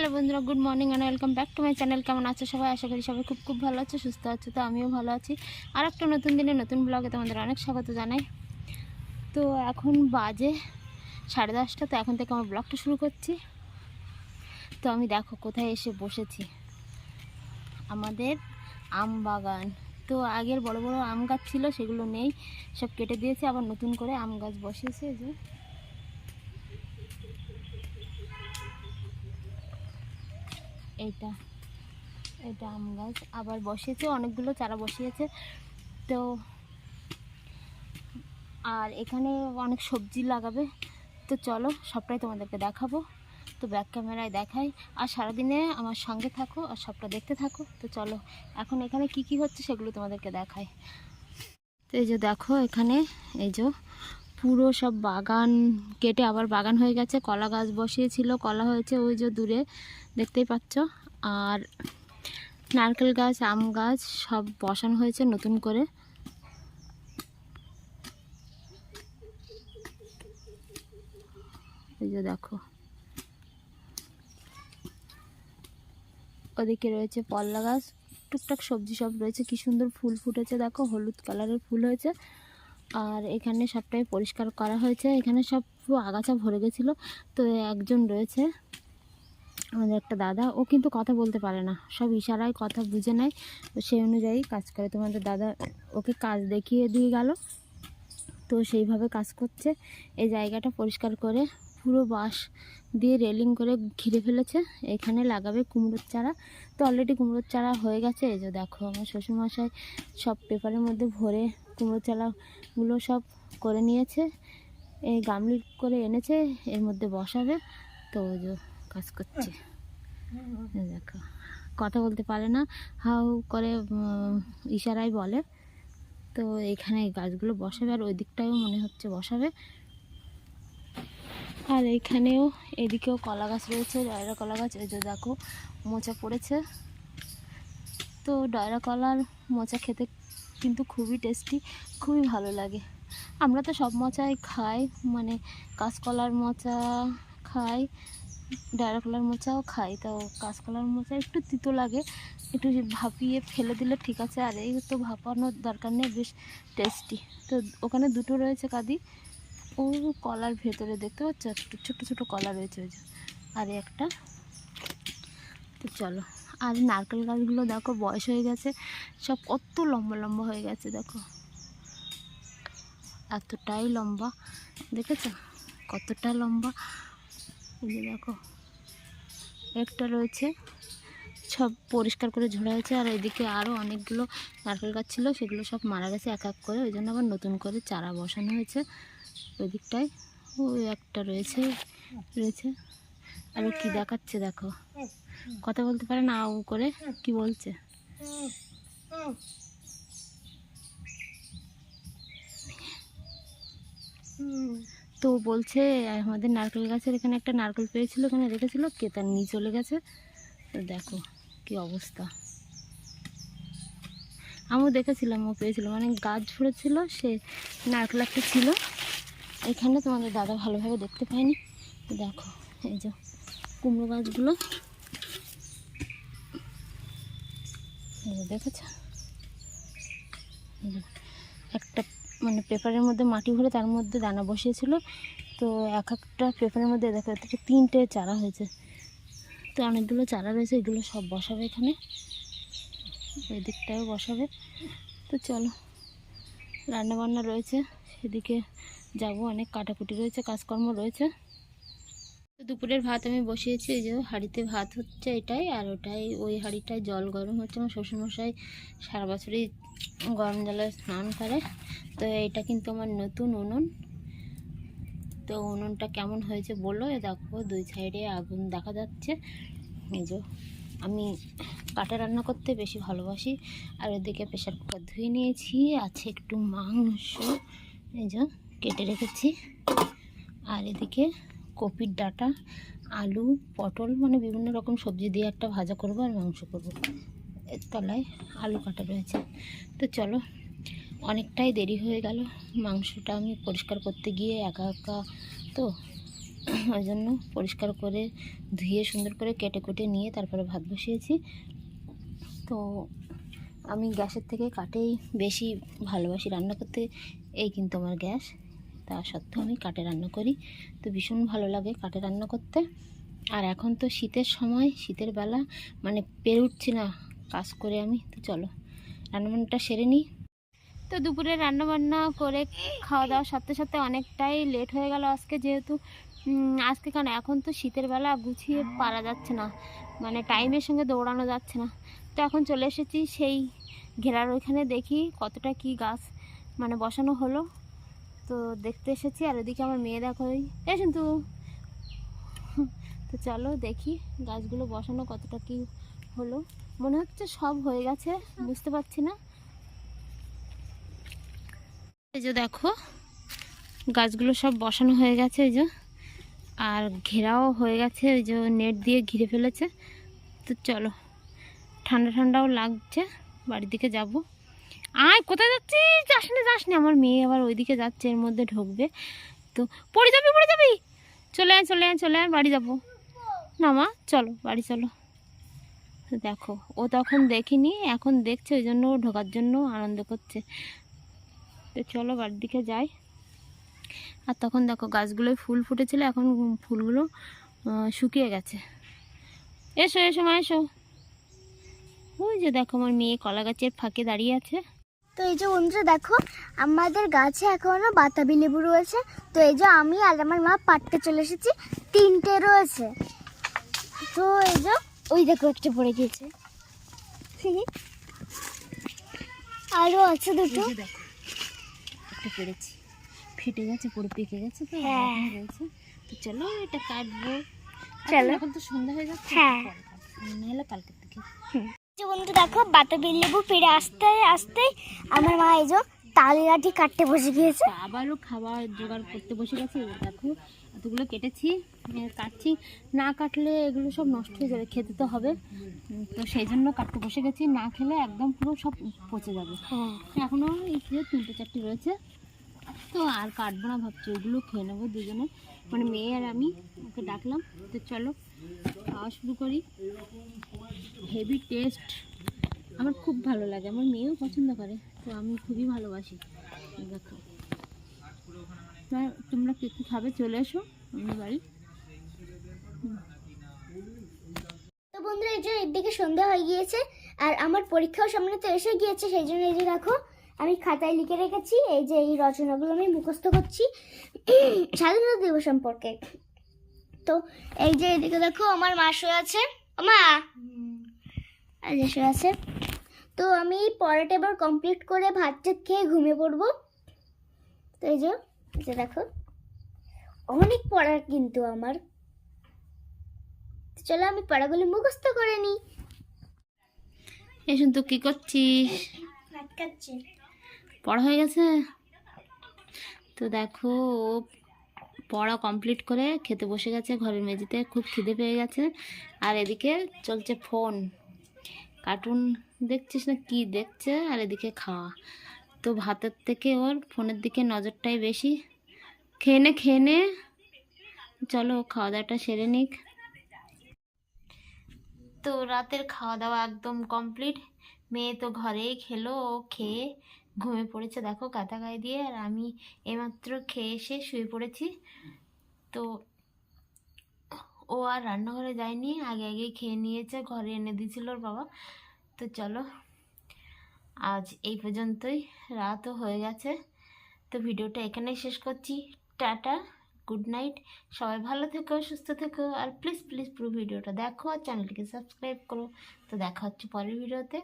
Hello বন্ধুরা, good morning and welcome back to my channel কেমন আছো সবাই? আশা করি সবাই খুব খুব ভালো আছো, সুস্থ আছো, তো আমিও ভালো আছি। আর একটা নতুন দিনে, নতুন ব্লগে তোমাদের অনেক স্বাগত জানাই। তো এখন বাজে সাড়ে দশটা, তো এখন থেকে আমার ব্লগটা শুরু করছি। তো আমি দেখো কোথায় এসে বসেছি। আমাদের আম বাগান। তো আগের বড় বড় আম গাছ ছিল, সেগুলো নেই। সব কেটে দিয়েছে, আবার নতুন করে আম গাছ বসিয়েছে যে। এইটা এটা আম গাছ। আবার বসিয়েছে, অনেকগুলো চারা বসিয়েছে। তো আর এখানে অনেক সবজি লাগাবে। তো চলো, সবটাই তোমাদেরকে দেখাবো। তো ব্যাক ক্যামেরায় দেখাই। আর সারাদিনে আমার সঙ্গে থাকো আর সবটা দেখতে থাকো। তো চলো, এখন এখানে কি কি হচ্ছে সেগুলো তোমাদেরকে দেখাই। তো এই যে দেখো এখানে, এই যে পুরো সব বাগান কেটে আবার বাগান হয়ে গেছে। কলা গাছ বসিয়েছিল, কলা হয়েছে ওই যে দূরে, দেখতেই পাচ্ছ। আর নারকেল গাছ, আম গাছ সব বসানো হয়েছে নতুন করে। এই যে দেখো। ওদিকে রয়েছে পল্লা গাছ, টুকটাক সবজি সব রয়েছে। কি সুন্দর ফুল ফুটেছে, দেখো, হলুদ কালারের ফুল হয়েছে। আর এখানে সবটাই পরিষ্কার করা হয়েছে। এখানে সব পুরো আগাছা ভরে গেছিল। তো একজন রয়েছে, আমাদের একটা দাদা। ও কিন্তু কথা বলতে পারে না। সব ইশারায় কথা বুঝে নেয়। সেই অনুযায়ী কাজ করে। তোমাদের দাদা ওকে কাজ দেখিয়ে দিয়ে গেল। তো সেইভাবে কাজ করছে। এই জায়গাটা পরিষ্কার করে পুরো বাঁশ দিয়ে রেলিং করে ঘিরে ফেলেছে। এখানে লাগাবে কুমড়োর চারা। তো অলরেডি কুমড়োর চারা হয়ে গেছে। এই যে দেখো আমার শ্বশুরমশাই সব পেপারের মধ্যে ভরে কুমড়োর চালাগুলো সব করে নিয়েছে। এই গামলি করে এনেছে এর মধ্যে বসাবে। তো ওই যে কাজ করছে। দেখো কথা বলতে পারে না হাউ করে উম, ইশারায় বলে। তো এখানে গাছগুলো বসাবে আর ওই দিকটাও মনে হচ্ছে বসাবে। আর এইখানেও এদিকেও কলা গাছ রয়েছে ডয়রা কলা গাছ এই যে দেখো মোচা পড়েছে। তো ডয়রা কলার মোচা খেতে কিন্তু খুবই টেস্টি, খুবই ভালো লাগে। আমরা তো সব মোচাই খাই মানে কাঁচকলার মোচা খাই, ডায়রা কলার মোচাও খাই। তো কাঁচকলার মোচা একটু তিতো লাগে, একটু ভাপিয়ে ফেলে দিলে ঠিক আছে, আর এই তো ভাপানোর দরকার নেই, বেশ টেস্টি। তো ওখানে দুটো রয়েছে কাদি, ও কলার ভেতরে দেখতে পাচ্ছ? ছোটো ছোটো কলা রয়েছে ওই যে, আর একটা। তো চলো। আর নারকেল গাছগুলো দেখো বয়স হয়ে গেছে, সব কত লম্বা লম্বা হয়ে গেছে দেখো। এতটাই লম্বা, দেখেছ? কতটা লম্বা? এই যে দেখো, একটা রয়েছে, সব পরিষ্কার করে ঝোড়া হয়েছে, আর এদিকে আরও অনেকগুলো নারকেল গাছ ছিল, সেগুলো সব মারা গেছে এক এক করে, ওই জন্য আবার নতুন করে চারা বসানো হয়েছে। ওই দিকটায় ওই একটা রয়েছে রয়েছে। আর কি দেখাচ্ছে দেখো? কথা বলতে পারে না, আউ করে কি বলছে? তো বলছে, আমাদের নারকেল গাছের এখানে একটা নারকেল পেয়েছিল, এখানে রেখেছিল, কে তার নিয়ে চলে গেছে? তো দেখো কি অবস্থা। আমিও দেখেছিলাম, ও পেয়েছিল মানে গাছ ঝরেছিল সে নারকেল একটা ছিল। এখানে তোমাদের দাদা ভালোভাবে দেখতে পায়নি। দেখো, এই যে কুমড়ো গাছগুলো এই যে দেখেছ? একটা মানে পেপারের মধ্যে মাটি ভরে তার মধ্যে দানা বসিয়েছিল। তো এক একটা পেপারের মধ্যে দেখা যাচ্ছে তিনটে চারা হয়েছে। তো অনেকগুলো চারা রয়েছে, এগুলো সব বসাবে এখানে। ওই দিকটাও বসাবে। তো চলো রান্না বান্না রয়েছে। সেদিকে যাব, অনেক কাটাকুটি রয়েছে, কাজকর্ম রয়েছে। তো দুপুরের ভাত আমি বসিয়েছি, এই যে হাঁড়িতে ভাত হচ্ছে এটাই, আর ওটাই, ওই হাঁড়িটায় জল গরম হচ্ছে আমার শ্বশুরমশাই সারা বছরই গরম জলে স্নান করে। তো এটা কিন্তু আমার নতুন উনুন। তো উনুনটা কেমন হয়েছে বলো দেখো দুই সাইডে আগুন দেখা যাচ্ছে। এই যে আমি কাঠে রান্না করতে বেশি ভালোবাসি, আর ওদিকে প্রেশার কুকার ধুয়ে নিয়েছি, আছে একটু মাংস, এই যে কেটে রেখেছি। আর এদিকে কপির ডাটা, আলু, পটল মানে বিভিন্ন রকম সবজি দিয়ে একটা ভাজা করব আর মাংস করব। এর তলায় আলু কাটা রয়েছে। তো চলো, অনেকটাই দেরি হয়ে গেল। মাংসটা আমি পরিষ্কার করতে গিয়ে একা একা তো ওই জন্য পরিষ্কার করে ধুয়ে সুন্দর করে কেটে কুটে নিয়ে তারপরে ভাত বসিয়েছি। তো আমি গ্যাসের থেকে কাটেই বেশি ভালোবাসি রান্না করতে, এই কিন্তু আমার গ্যাস। তা সত্ত্বেও আমি কাটে রান্না করি। তো ভীষণ ভালো লাগে কাটে রান্না করতে। আর এখন তো শীতের সময়, শীতের বেলা মানে পেরে উঠছি না কাজ করে আমি। তো চলো, রান্নাবান্নাটা সেরে নিই। তো দুপুরে রান্নাবান্না করে খাওয়া দাওয়ার সাথে সাথে অনেকটাই লেট হয়ে গেল আজকে যেহেতু। আজকে কেন? এখন তো শীতের বেলা গুছিয়ে পারা যাচ্ছে না। মানে টাইমের সঙ্গে দৌড়ানো যাচ্ছে না। তো এখন চলে এসেছি সেই ঘেরার ওইখানে দেখি কতটা কি গাছ মানে বসানো হলো। তো দেখতে এসেছি, আর ওদিকে আমার মেয়ে দেখো ওই। এই কিন্তু তো চলো দেখি গাছগুলো বসানো কতটা কি হলো। মনে হচ্ছে সব হয়ে গেছে, বুঝতে পারছি না। এই যে দেখো, গাছগুলো সব বসানো হয়ে গেছে, এই যে। আর ঘেরাও হয়ে গেছে ওই যে নেট দিয়ে ঘিরে ফেলেছে। তো চলো, ঠান্ডা ঠান্ডাও লাগছে, বাড়ির দিকে যাব। আয়, কোথায় যাচ্ছিস? যাস না যাস না আমার মেয়ে আবার ওইদিকে যাচ্ছে, এর মধ্যে ঢুকবে। তো, পড়ে যাবি পড়ে যাবি? চলে আয় চলে আয় চলে আয়, বাড়ি যাব। না মা, চলো, বাড়ি চলো। দেখো, ও তখন দেখিনি, এখন দেখছে, ওই জন্য ও ঢোকার জন্য আনন্দ করছে। তো চলো, বাড়ির দিকে যাই। আর তখন দেখো, গাছগুলোয় ফুল ফুটেছিল, এখন ফুলগুলো শুকিয়ে গেছে। এসো এসো মা, এসো। ওই যে দেখো, আমার মেয়ে কলা গাছের ফাঁকে দাঁড়িয়ে আছে। তো এই যে বন্ধুরা দেখো আমাদের গাছে এখনও বাতাবি লেবু রয়েছে। তো এই যে আমি আর আমার মা পাটতে চলে এসেছি তিনটে রয়েছে। তো এই যে ওই দেখো একটা পড়ে গিয়েছে। আরও আছে দুটো। একটা পেরেছি ফেটে গেছে পুরো পেকে গেছে তো হ্যাঁ। এখনও তো চলো এটা কাটবো। চলো। এখন তো সন্ধ্যা হয়ে যাচ্ছে হ্যাঁ। নাহলে কালকের থেকে যে বন্ধু দেখো বাতাবি লেবু পেড়ে আসতে আসতে আমার মা এই যে তালি লাঠি কাটতে বসে গিয়েছে। তো আবারও খাবার জোগাড় করতে বসে গেছে। দেখো এতগুলো কেটেছি কাটছি। না কাটলে এগুলো সব নষ্ট হয়ে যাবে খেতে তো হবে। তো সেই জন্য কাটতে বসে গেছি। না খেলে একদম পুরো সব পচে যাবে। হ্যাঁ। এখনও এই তিনটে চারটে রয়েছে। তো আর কাটবো না ভাবছি ওগুলো খেয়ে নেব দুজনে। মানে মেয়ে আর আমি ওকে ডাকলাম। তো চলো খাওয়া শুরু করি। হেভি টেস্ট আমার খুব ভালো লাগে। আমার মেয়েও পছন্দ করে, তো আমি খুবই ভালোবাসি। দেখো। তোমরা কে খাবে? চলে এসো আমার বাড়ি। বন্ধুরা, এই যে এদিকে সন্ধ্যা হয়ে গিয়েছে, আর আমার পরীক্ষাও সামনে তো এসে গিয়েছে, সেই জন্য এই যে দেখো, আমি খাতায় লিখে রেখেছি, এই যে এই রচনাগুলো আমি মুখস্থ করছি, স্বাধীনতা দিবস সম্পর্কে। তো এই যে এদিকে দেখো, আমার মা শুয়ে আছে। মা শুয়ে আছে। তো আমি পড়াটা এবার কমপ্লিট করে ভাত টাত খেয়ে ঘুমিয়ে পড়ব। তো এই যে দেখো অনেক পড়ার কিন্তু আমার। চলো আমি পড়াগুলি মুখস্থ করে নিই। এসুন তো কী করছিস? পড়া হয়ে গেছে? তো দেখো ও পড়া কমপ্লিট করে খেতে বসে গেছে ঘরের মেঝেতে। খুব খিদে পেয়ে গেছে। আর এদিকে চলছে ফোন কার্টুন দেখছিস না? কি দেখছে? আর এদিকে খাওয়া তো ভাতের থেকে ওর ফোনের দিকে নজরটাই বেশি। খেয়ে নে খেয়ে নে। চলো খাওয়া দাওয়াটা সেরে নিক। তো রাতের খাওয়া দাওয়া একদম কমপ্লিট মেয়ে তো ঘরেই খেলো, ও খেয়ে ঘুমিয়ে পড়েছে দেখো কাঁথা গায়ে দিয়ে। আর আমি এইমাত্র খেয়ে এসে শুয়ে পড়েছি। তো ও আর রান্নাঘরে যায়নি, আগে আগে খেয়ে নিয়েছে, ঘরে এনে দিয়েছিল ওর বাবা। তো চলো, আজ এই পর্যন্তই, রাতও হয়ে গেছে। তো ভিডিওটা এখানেই শেষ করছি। Tata, good night. সবাই ভালো থেকো, সুস্থ থেকো, আর প্লিজ প্লিজ পুরো ভিডিওটা দেখো, আর চ্যানেলটিকে সাবস্ক্রাইব করো। তো দেখা হচ্ছে পরের ভিডিওতে।